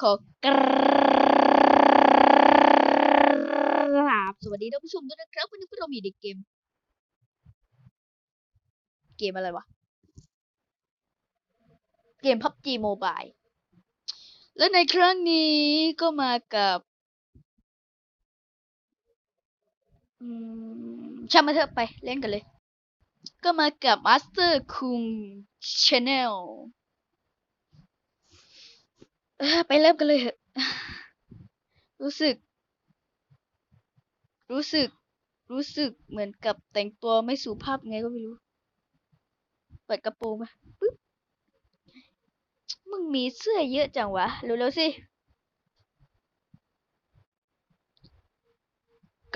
ขอกราบสวัสดีท่านผู้ชมด้วยนะครับวันนี้พวกเรามีในเกม เกมอะไรวะ เกม PUBG Mobile และในครั้งนี้ก็มากับอืมช่างมาเถอะไปเล่นกันเลย ก็มากับ Master คุง Channel เออไปเริ่มกันเลยเหอะ รู้สึก รู้สึก รู้สึกเหมือนกับแต่งตัวไม่สุภาพไงก็ไม่รู้ เปิดกระโปรงมาปึ๊บ มึงมีเสื้อเยอะจังวะ เร็วๆสิ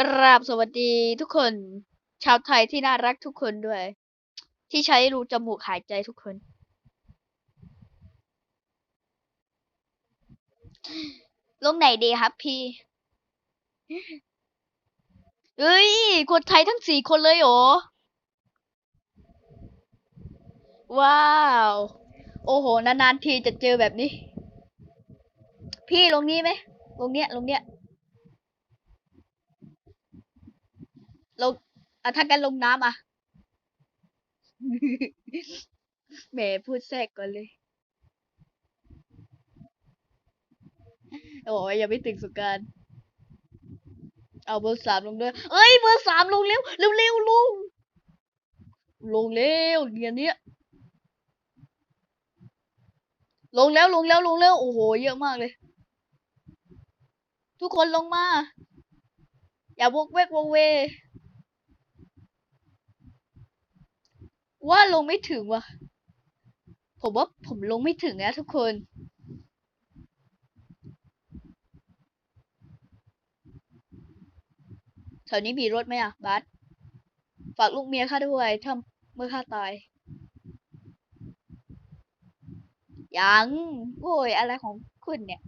กราบสวัสดีทุกคน ชาวไทยที่น่ารักทุกคนด้วย ที่ใช้รูจมูกหายใจทุกคน ลงไหนดีครับพี่เฮ้ยคนไทยทั้งสี่คนเลยเหรอว้าว โอ้โห นานๆทีจะเจอแบบนี้ พี่ลงนี้ไหม ลงเนี้ย ลงเนี้ย ลงอะถ้ากันลงน้ำอะ แหมพูดแทรกก่อนเลย โอ้ยยังไม่ถึงสุกราร เอาเบอร์สามลงด้วย เอ้ยเบอร์สามลงเร็วเร็วเร็วลง ลงเร็วอย่างเนี้ยลงแล้วลงแล้วลงแล้วโอ้โหเยอะมากเลย ทุกคนลงมา อย่าวกเวกวกเวว่าลงไม่ถึงว่ะ ผมว่าผมลงไม่ถึงนะทุกคน ถวนี้มีรถไหมอะบัสฝากลูกเมียข้าด้วยถ้าเมื่อข้าตาย ยัง โอ้ย อะไรของคุณเนี่ย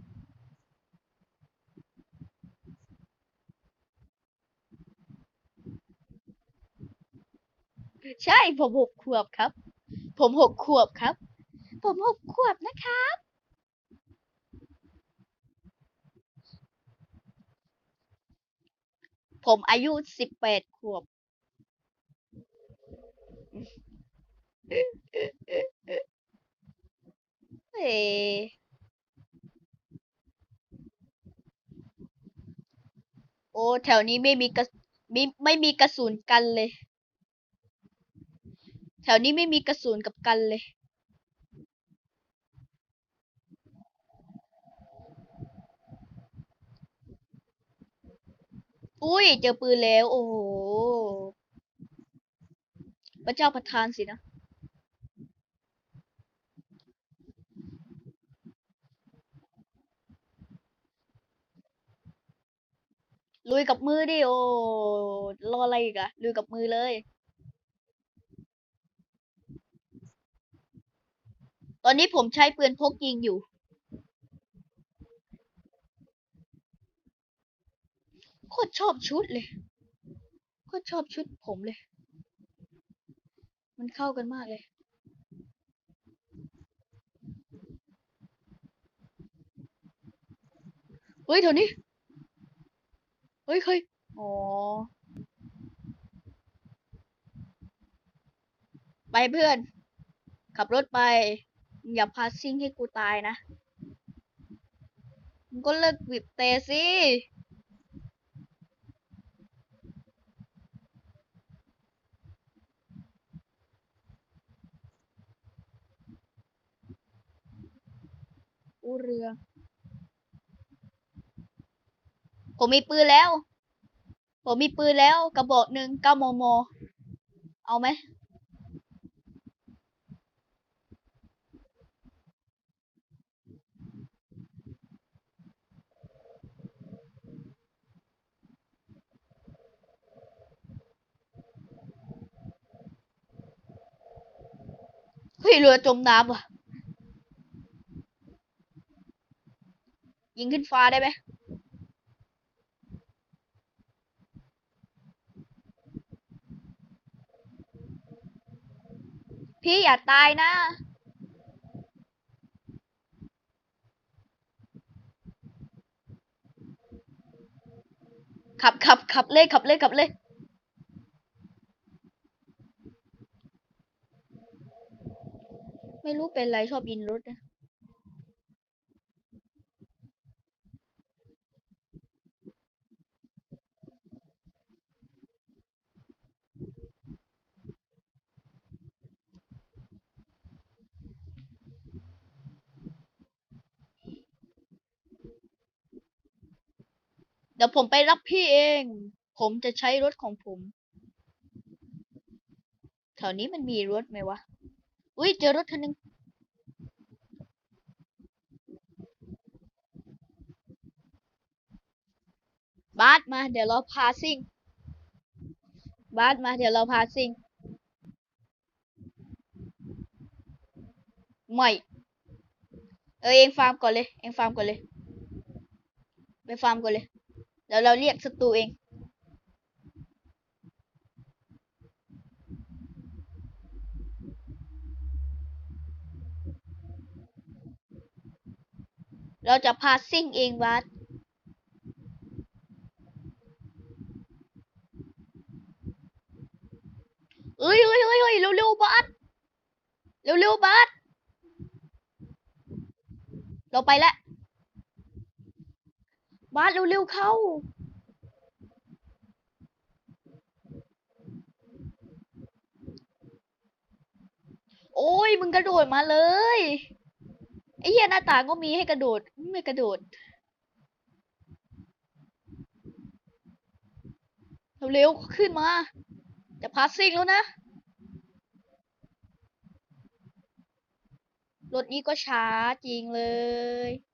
ใช่ผมหกขวบครับ ผมหกขวบครับ ผมหกขวบนะครับ ผมอายุสิบแปดขวบ เฮ้โอ้ แถวนี้ไม่มีกระไม่ไม่มีกระสุนกันเลย แถวนี้ไม่มีกระสุนกับกันเลย อุ้ย เจอปืนแล้ว โอ้โหพระเจ้าประทานสินะ ลุยกับมือดิ โอ้ รออะไรอีกอะลุยกับมือเลย ตอนนี้ผมใช้ปืนพกยิงอยู่ โคตรชอบชุดเลยโคตรชอบชุดผมเลย มันเข้ากันมากเลย เฮ้ยแถวนี้ เฮ้ยเคยอ๋อ ไปเพื่อน ขับรถไป อย่าพาซิ่งให้กูตายนะมึงก็เลิกบีบเตะสิ อู้เรือ ผมมีปืนแล้ว ผมมีปืนแล้ว กระบอกหนึ่งเก้ามม เอาไหมเฮ้ยเรือจมน้ำว่ะ ยิงขึ้นฟ้าได้ไหมพี่อย่าตายนะขับขับขับเลยขับเลยขับเลยไม่รู้เป็นไรชอบยินรถนะ เดี๋ยวผมไปรับพี่เอง ผมจะใช้รถของผม แถวนี้มันมีรถไหมวะ อุ้ยเจอรถคันหนึง บาสมา เดี๋ยวเราพาซิ่ง บาสมา เดี๋ยวเราพาซิ่ง ไม่ เออเองฟาร์มก่อนเลย เองฟาร์มก่อนเลย ไปฟาร์มก่อนเลย ดี๋ยวเราเรียกศัตรูเองเราจะพาซิ่งเองวัด เอ้ยเอ้ยเอ้ยเอ้ยเร็วๆบัสเร็วๆบัสเราไปแล้ว บัสเร็วๆเข้า โอ้ยมึงกระโดดมาเลย ไอ้เหี้ยหน้าต่างก็มีให้กระโดด ไม่กระโดด เร็วๆขึ้นมา จะพาซิ่งแล้วนะ รถนี้ก็ช้าจริงเลย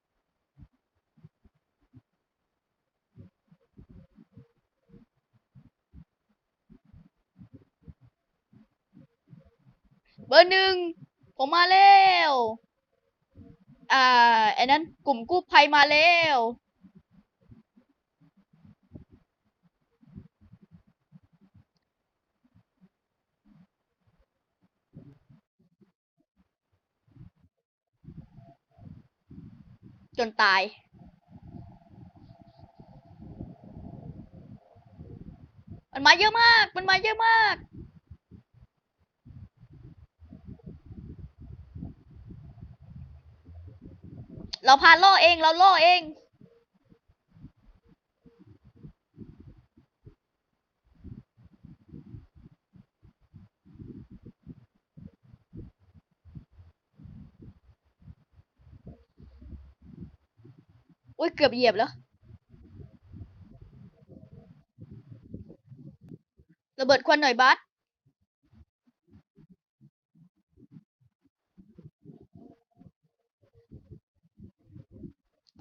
บอร์หนึ่งผมมาแล้วอ่าไอ้นั้นกลุ่มกู้ภัยมาแล้วจนตาย มันมาเยอะมาก มันมาเยอะมาก เราพาล่อเอง เราล่อเอง อุ้ยเกือบเหยียบแล้ว ระเบิดควันหน่อยบัส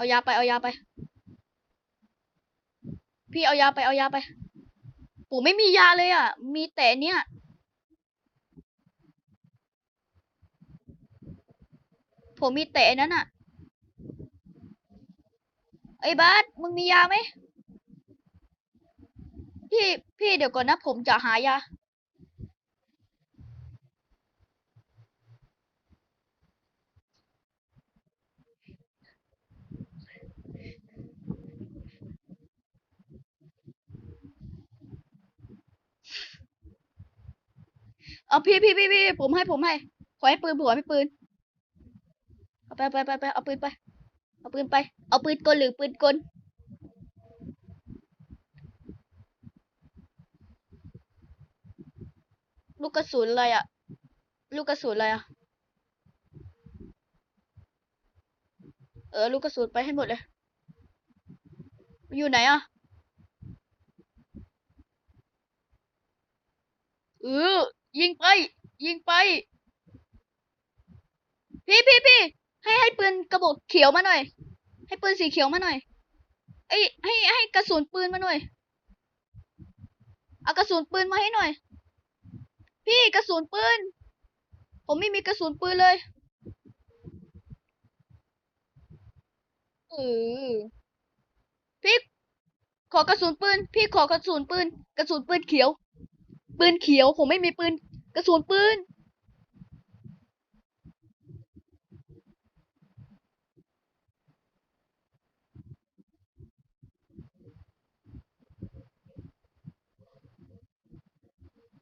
เอายาไปเอายาไป พี่เอายาไปเอายาไปผมไม่มียาเลยอะ มีแต่เนี้ยผมมีแต่นั้นอะ ไอ้บัสมึงมียาไหมพี่พี่เดี๋ยวก่อนนะ ผมจะหายา เอาพี่พี่พี่พี่ผมให้ผมให้ ขอให้ปืนผมขอให้ปืน เอาไปไปไปไปเอาปืนไป เอาปืนไป เอาปืนกลหรือปืนกลลูกกระสุนอะไรอะลูกกระสุนอะไรอะเออ ลูกกระสุนไปให้หมดเลย อยู่ไหนอะเออ ยิงไป ยิงไป พี่พี่พี่ให้ให้ปืนกระบอกเขียวมาหน่อย ให้ปืนสีเขียวมาหน่อยเอ้ให้ให้กระสุนปืนมาหน่อย เอากระสุนปืนมาให้หน่อย พี่กระสุนปืน ผมไม่มีกระสุนปืนเลยเออพี่ขอกระสุนปืน พี่ขอกระสุนปืน กระสุนปืนเขียว ปืนเขียว ผมไม่มีปืน กระสุนปืน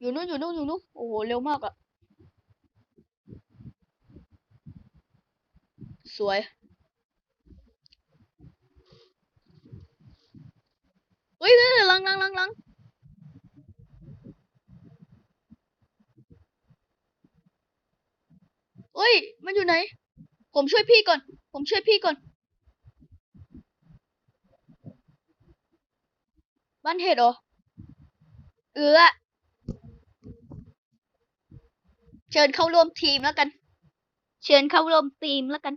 อยู่นู้นอยู่นู้นอยู่นู้นโอ้โห เร็วมากอะสวย ผมช่วยพี่ก่อน ผมช่วยพี่ก่อน บ้านเห็ดเหรอ เออเชิญเข้าร่วมทีมแล้วกัน เชิญเข้าร่วมทีมแล้วกัน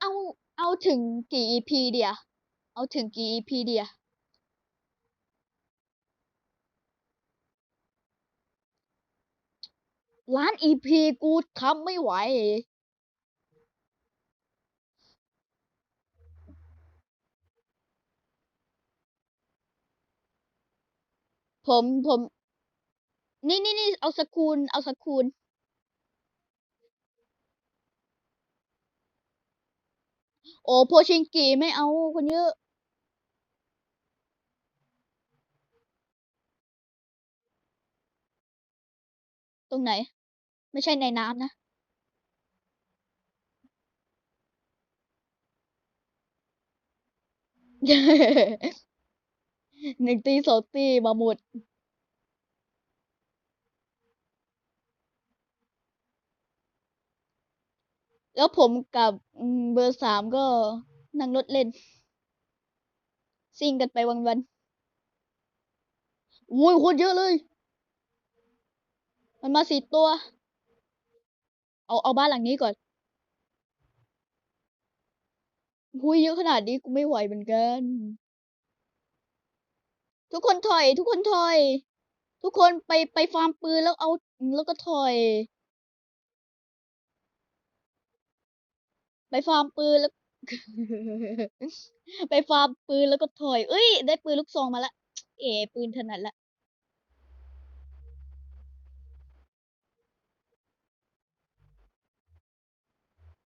เอา เอาถึงกี่ EP เดียเอาถึงกี่ EP เดีย ล้าน EP กูทำไม่ไหว ผมผม นี่นี่นี่เอาสกูล เอาสกูล โอ้โพชิงกิไม่เอาคนเยอะตรงไหน ไม่ใช่ในน้ำนะ หนึ่งตีสองตีมาหมดแล้วผมกับเบอร์สามก็นั่งรถเล่น ซิ่งกันไปวันๆอุ้ยคตรเยอะเลย มันมาสี่ตัว เอาเอาบ้านหลังนี้ก่อนหุยเยอะขนาดนี้กูไม่ไหวเหมือนกัน ทุกคนถอย ทุกคนถอย ทุกคนไปไปฟาร์มปืนแล้วเอาแล้วก็ถอย ไปฟาร์มปืนแล้ว ไปฟาร์มปืนแล้วก็ถอย เอ้ย ได้ปืนลูกซองมาละ เอ๋ปืนถนัดละ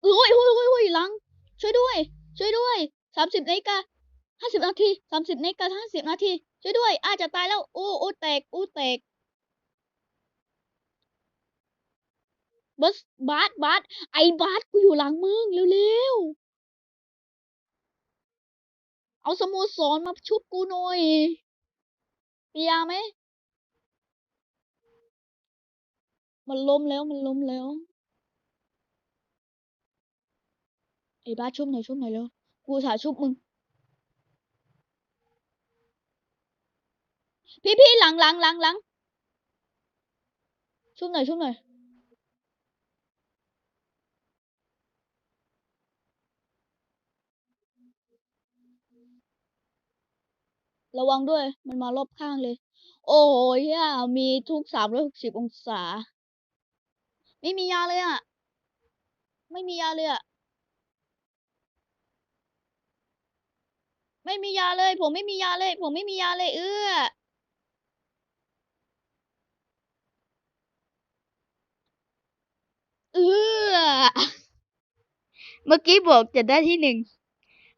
อุ้ยอุ้ยอุ้ยอุ้ยหลัง ช่วยด้วย ช่วยด้วยสามสิบนาฬิกาห้าสิบนาทีสามสิบนาฬิกาห้าสิบนาทีช่วยด้วย อาจจะตายแล้วอู้อู้แตกอู้แตกบัสบาสบาสไอ้บาสกูอยู่หลังมึงเร็วๆ เอาสโมสรมาชุบกูหน่อยมียาไหม มันล้มแล้วมันล้มแล้ว ไอ้บ้าชุบหน่อยชุบหน่อยเร็วกูสาชุบมึง พี่พี่หลังหลังหลังหลังชุบหน่อยชุบหน่อยระวังด้วย มันมารอบข้างเลย โอ้ยอะมีทุกสามร้อยหกสิบองศา ไม่มียาเลยอะ ไม่มียาเลยอะ ไม่มียาเลย ผมไม่มียาเลย ผมไม่มียาเลย เอื้อเอื้อเมื่อกี้บอกจะได้ที่หนึ่ง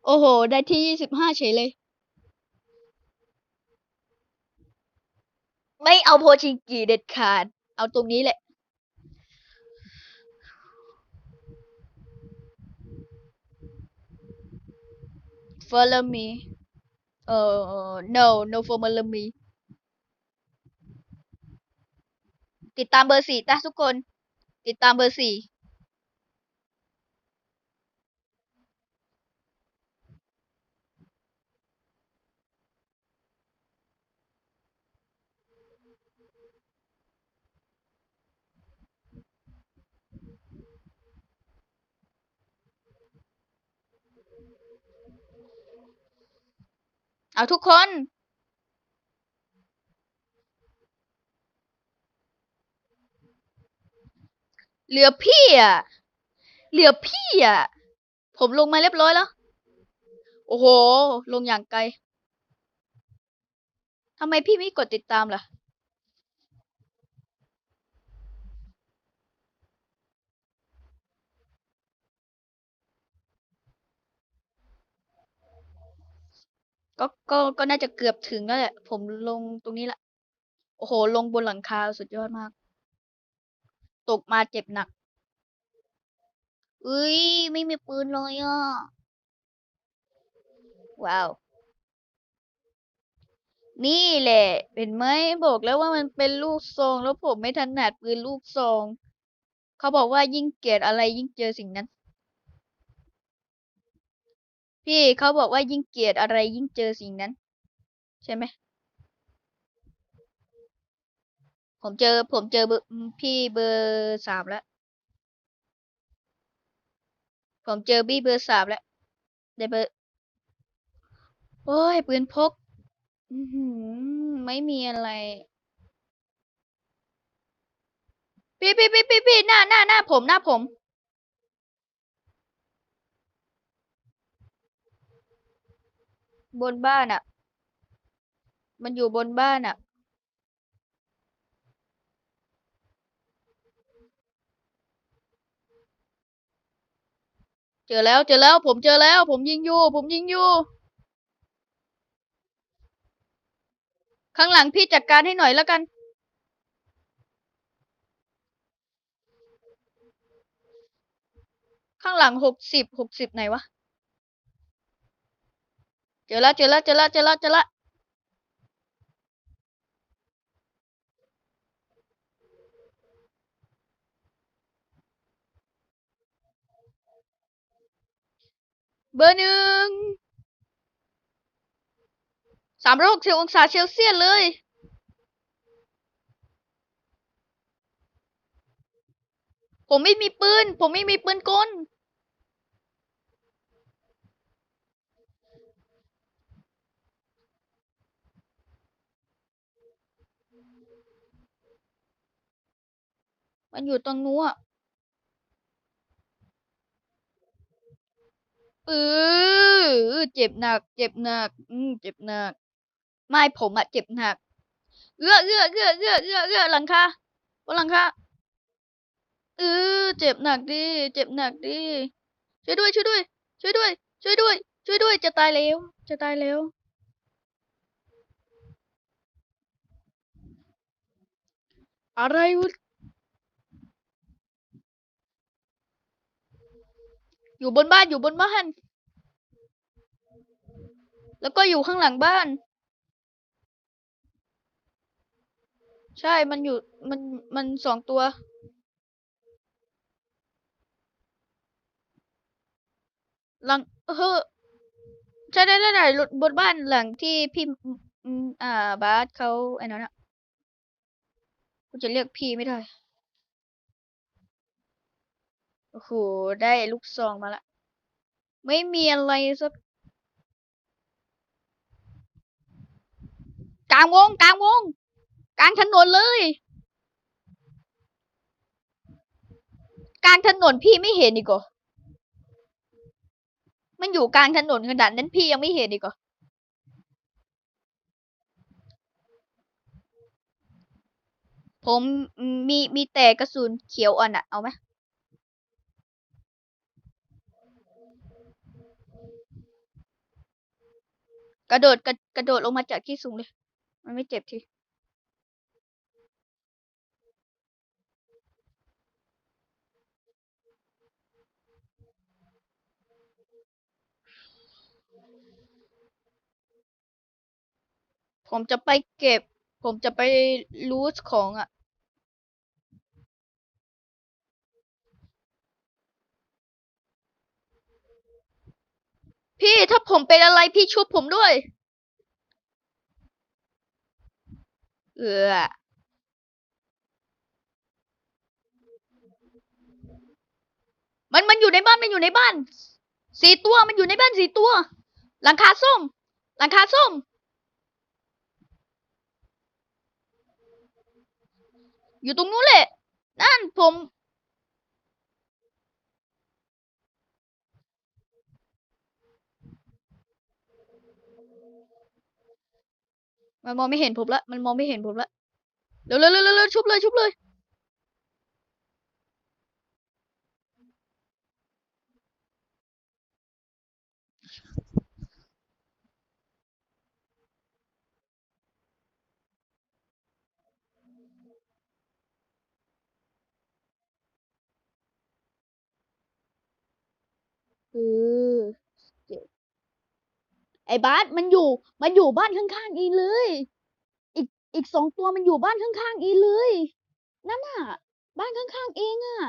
โอ้โห ได้ที่ยี่สิบห้าเฉยเลย ไม่เอาโพชิงกีเด็ดขาด เอาตรงนี้แหละ follow me เอ่อ no no follow me ติดตามเบอร์สี่นะทุกคน ติดตามเบอร์สี่ เอาทุกคน เหลือพี่อะ เหลือพี่อะ ผมลงมาเรียบร้อยแล้ว โอ้โห ลงอย่างไกลทำไมพี่ไม่กดติดตามล่ะ ก็ก็ก็น่าจะเกือบถึงแล้วแหละผมลงตรงนี้ละโอ้โห ลงบนหลังคาสุดยอดมาก ตกมาเจ็บหนักเอ้ยไม่มีปืนเลยอะว้าว นี่แหละเห็นไหมบอกแล้วว่ามันเป็นลูกซอง แล้วผมไม่ถนัดปืนลูกซอง เขาบอกว่ายิ่งเกลียดอะไรยิ่งเจอสิ่งนั้น พี่เขาบอกว่ายิ่งเกลียดอะไรยิ่งเจอสิ่งนั้น ใช่ไหม ผมเจอ ผมเจอเบอร์พี่เบอร์สามแล้ว ผมเจอบี้เบอร์สามแล้วได้เบอร์โอ้ยปืนพกไม่มีอะไร พี่พี่พี่พี่พี่หน้าหน้าหน้าผมหน้าผม บนบ้านอะ มันอยู่บนบ้านอะ เจอแล้วเจอแล้ว ผมเจอแล้ว ผมยิงอยู่ ผมยิงอยู่ ข้างหลังพี่จัดการให้หน่อยแล้วกันข้างหลังหกสิบหกสิบไหนวะ จอแล้วเจอแล้วเจอแล้วเจอแล้วเจอแล้วเบอร์หนึ่งสามร้อยหกสิบองศาเซลเซียสเลยผมไม่มีปืน ผมไม่มีปืนกล มันอยู่ตรงนู้นอะเออเจ็บหนัก เจ็บหนัก อืมเจ็บหนัก ไม่ผมอะเจ็บหนัก เอื้อเอื้อเอื้อเอื้อเอื้อเอื้อหลังคาบนหลังคาเออเจ็บหนักดิ เจ็บหนักดิ ช่วยด้วย ช่วยด้วย ช่วยด้วย ช่วยด้วย ช่วยด้วย จะตายแล้ว จะตายแล้ว อะไรวะ อยู่บนบ้านอยู่บนบ้าน แล้วก็อยู่ข้างหลังบ้าน ใช่ มันอยู่ มัน มันสองตัว หลัง เฮ้อใช่ได้ได้ได้รถบนบ้านหลังที่พี่ อ่า บาสเขาไอ้นั่นอะกูจะเรียกพี่ไม่ได้ อ้โห ได้ลูกซองมาละ ไม่มีอะไรสักกลางวงกลางวงกลางถนนเลยกลางถนนพี่ไม่เห็นอีกเหรอมันอยู่กลางถนนขนาดนั้นพี่ยังไม่เห็นอีกเหรอผมมีมีแต่กระสุนเขียวอ่อนอะเอาไหม กระโดดกระกระโดดลงมาจากที่สูงเลย มันไม่เจ็บทีผมจะไปเก็บ ผมจะไปรูทของอะ พี่ถ้าผมเป็นอะไรพี่ชุบผมด้วย เออมันมันอยู่ในบ้านมันอยู่ในบ้านสี่ตัวมันอยู่ในบ้านสี่ตัว หลังคาส้ม หลังคาส้ม อยู่ตรงนู้นแหละ นั่นผม มันมองไม่เห็นผมละ มันมองไม่เห็นผมละ เร็วเร็วเร็วเร็วชุบเลย ชุบเลย อือ ไอ้บาสมันอยู่ มันอยู่บ้านข้างๆอีเลย อีกอีกสองตัวมันอยู่บ้านข้างๆอีเลย นั่นน่ะ บ้านข้างๆเองอะ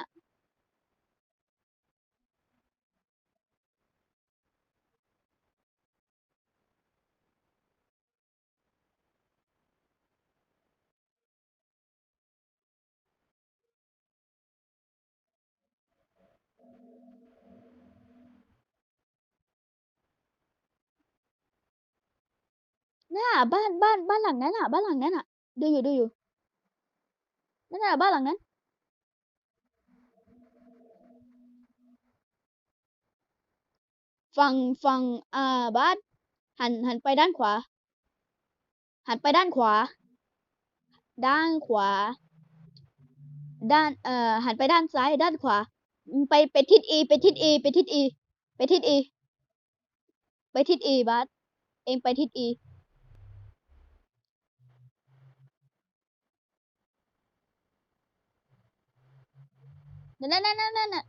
น่ะ บ้าน บ้าน บ้านหลังนั้นอะ บ้านหลังนั้นอะ ดูอยู่ ดูอยู่ นั่นน่ะ บ้านหลังนั้น ฝั่ง ฝั่ง อ่า บ้าน หัน หันไปด้านขวา หันไปด้านขวา ด้านขวา ด้าน เอ่อ หันไปด้านซ้าย ด้านขวา ไป ไปทิศอี ไปทิศอี ไปทิศอี ไปทิศอี ไปทิศอีบัสเองไปทิศอี นั่นนั่นนั่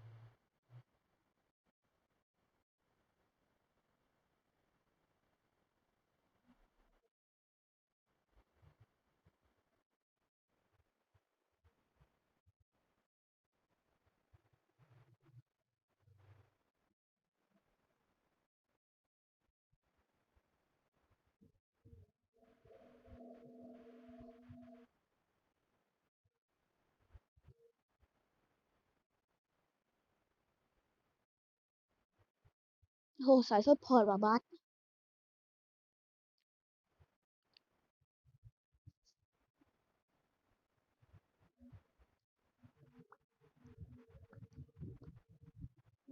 นนั่นน่ะโหสายซัพพอร์ตว่ะบัส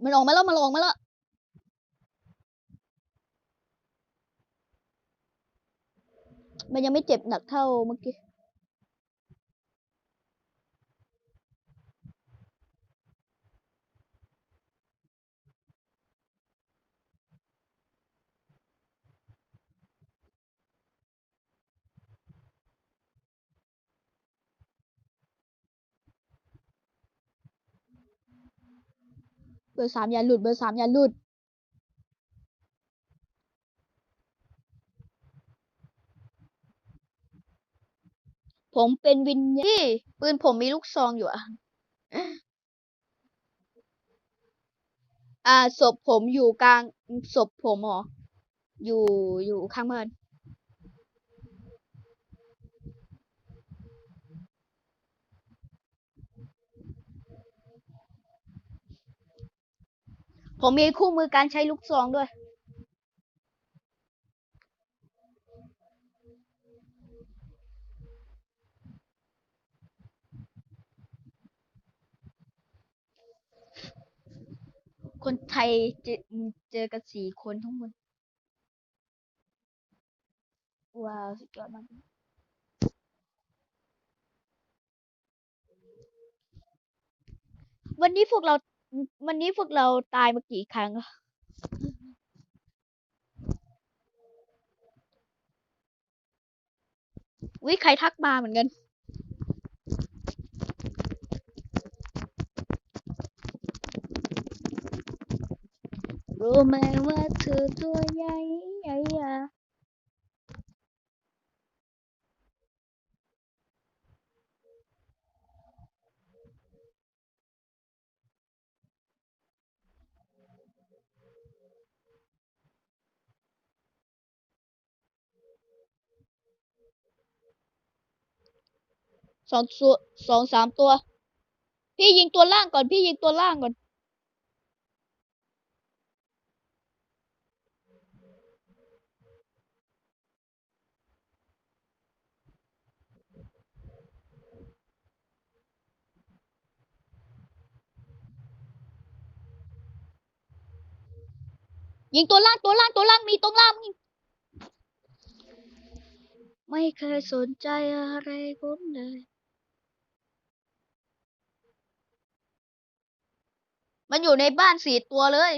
มันออกมาแล้วมันออกมาแล้วมันยังไม่เจ็บหนักเท่าเมื่อกี้ บอร์สามอย่าหลุด เบอร์สามอย่าหลุด ผมเป็นวินนี่ปืนผมมีลูกซองอยู่อะอ่าศพผมอยู่กลางศพผมเหรอ อยู่อยู่ข้างบ้าน ผมมีคู่มือการใช้ลูกซองด้วย คนไทยเจอเจอกันสี่คนทั้งหมด ว้าวสุดยอดมากวันนี้พวกเรา วันนี้พวกเราตายมากี่ครั้งแล้ววิใครทักมาเหมือนกัน รู้ไหมว่าเธอตัวใหญ่ใหญ่ สองตัวสองสามตัว พี่ยิงตัวล่างก่อน พี่ยิงตัวล่างก่อนยิงตัวล่างตัวล่างตัวล่างมีตรงล่างไม่เคยสนใจอะไรผมเลย มันอยู่ในบ้านสี่ตัวเลย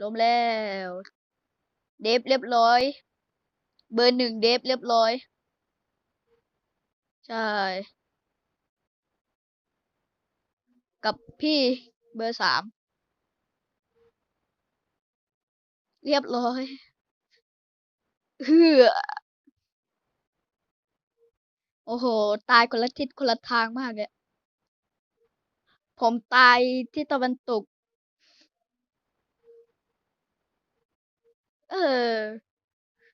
ล้มแล้ว เดฟเรียบร้อย เบอร์หนึ่งเดฟเรียบร้อย ใช่ กับพี่เบอร์สาม เรียบร้อยเฮือโอ้โห ตายคนละทิศคนละทางมากเลย ผมตายที่ตะวันตก เออ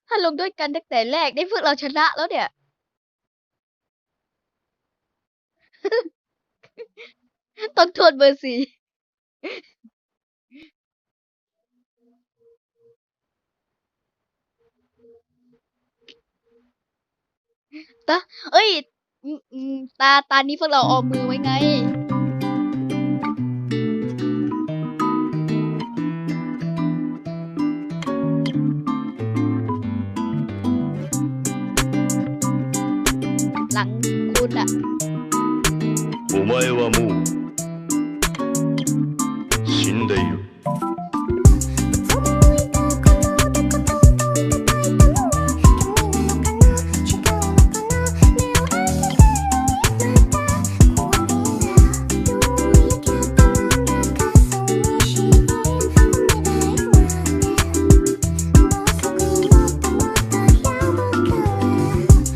ถ้าลงด้วยกันตั้งแต่แรกได้พวกเราชนะแล้วเนี่ย ต้องโทษเบอร์สี่ตาเอ้ย ตา ตานี้พวกเราออมมือไว้ไง eu amo.